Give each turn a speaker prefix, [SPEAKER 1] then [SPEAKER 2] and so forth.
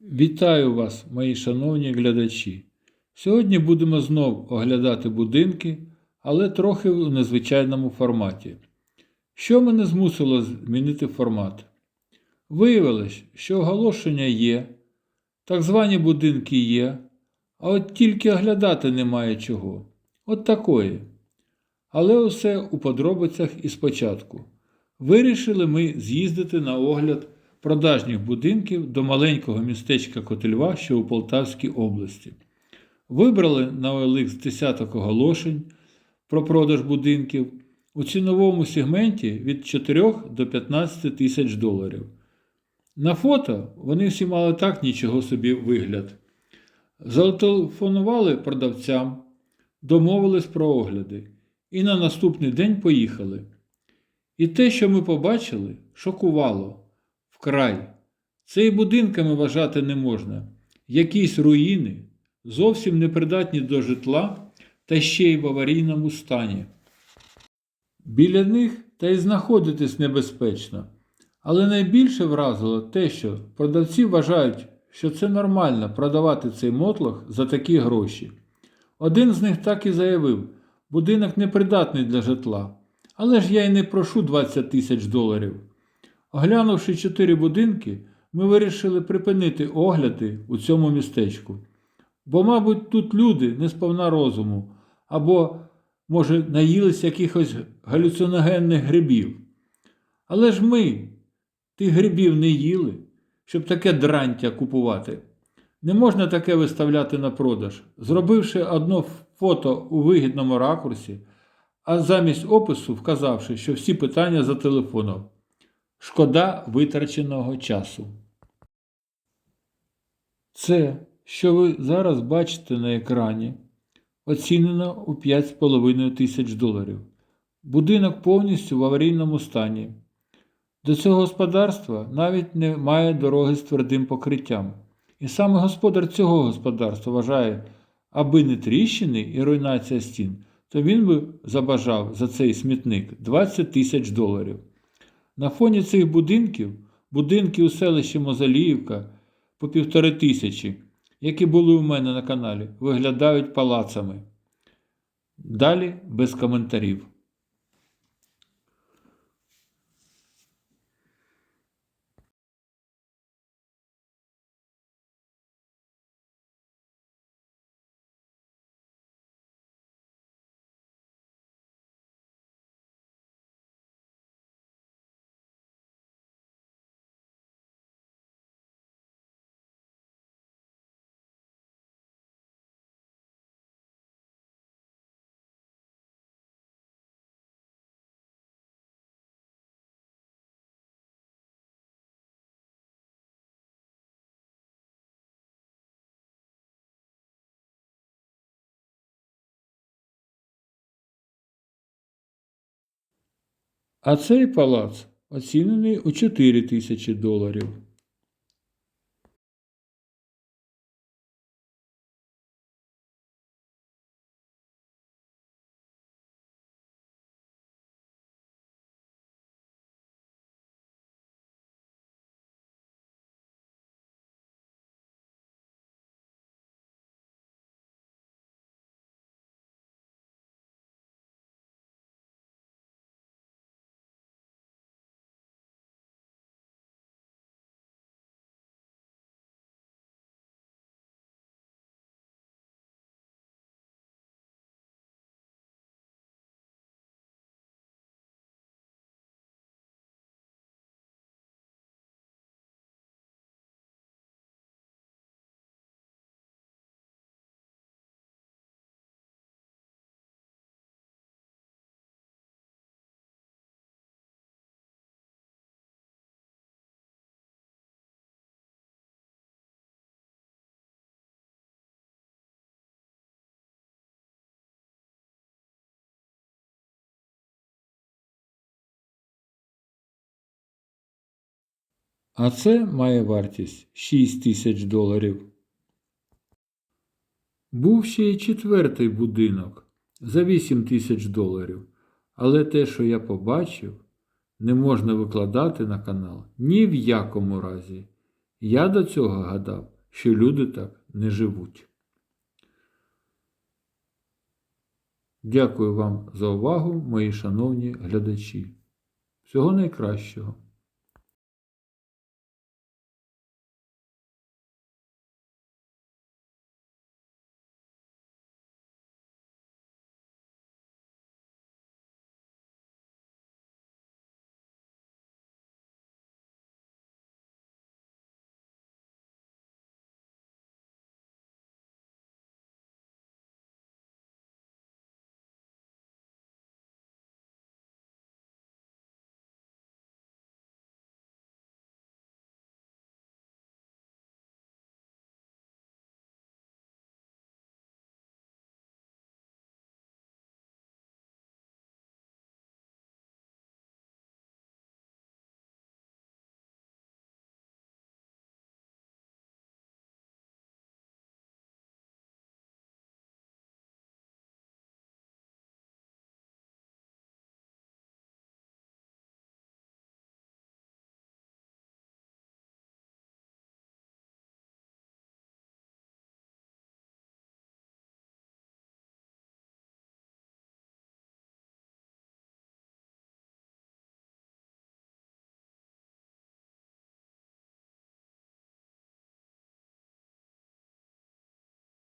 [SPEAKER 1] Вітаю вас, мої шановні глядачі. Сьогодні будемо знов оглядати будинки, але трохи у незвичайному форматі. Що мене змусило змінити формат? Виявилось, що оголошення є, так звані будинки є, а от тільки оглядати немає чого. От такої. Але усе у подробицях і спочатку. Вирішили ми з'їздити на огляд продажніх будинків до маленького містечка Котельва, що у Полтавській області. Вибрали на OLX десяток оголошень про продаж будинків у ціновому сегменті від 4 до 15 тисяч доларів. На фото вони всі мали так нічого собі вигляд. Зателефонували продавцям, домовились про огляди і на наступний день поїхали. І те, що ми побачили, шокувало вкрай. Це і будинками вважати не можна. Якісь руїни, зовсім непридатні до житла та ще й в аварійному стані. Біля них та й знаходитись небезпечно. Але найбільше вразило те, що продавці вважають, що це нормально продавати цей мотлох за такі гроші. Один з них так і заявив: будинок непридатний для житла. Але ж я й не прошу 20 тисяч доларів. Оглянувши чотири будинки, ми вирішили припинити огляди у цьому містечку. Бо, мабуть, тут люди не сповна розуму, або, може, наїлись якихось галюциногенних грибів. Але ж ми тих грибів не їли, щоб таке дрантя купувати. Не можна таке виставляти на продаж, зробивши одно фото у вигідному ракурсі, а замість опису вказавши, що всі питання за телефоном. Шкода витраченого часу. Це, що ви зараз бачите на екрані, оцінено у 5,5 тисяч доларів. Будинок повністю в аварійному стані. До цього господарства навіть немає дороги з твердим покриттям. І саме господар цього господарства вважає, аби не тріщини і руйнація стін, то він би забажав за цей смітник 20 тисяч доларів. На фоні цих будинків, будинки у селищі Мозаліївка по півтори тисячі, які були у мене на каналі, виглядають палацами. Далі без коментарів. А цей палац оцінений у 4 тисячі доларів. А це має вартість 6 тисяч доларів. Був ще й четвертий будинок за 8 тисяч доларів. Але те, що я побачив, не можна викладати на канал ні в якому разі. Я до цього гадав, що люди так не живуть. Дякую вам за увагу, мої шановні глядачі. Всього найкращого!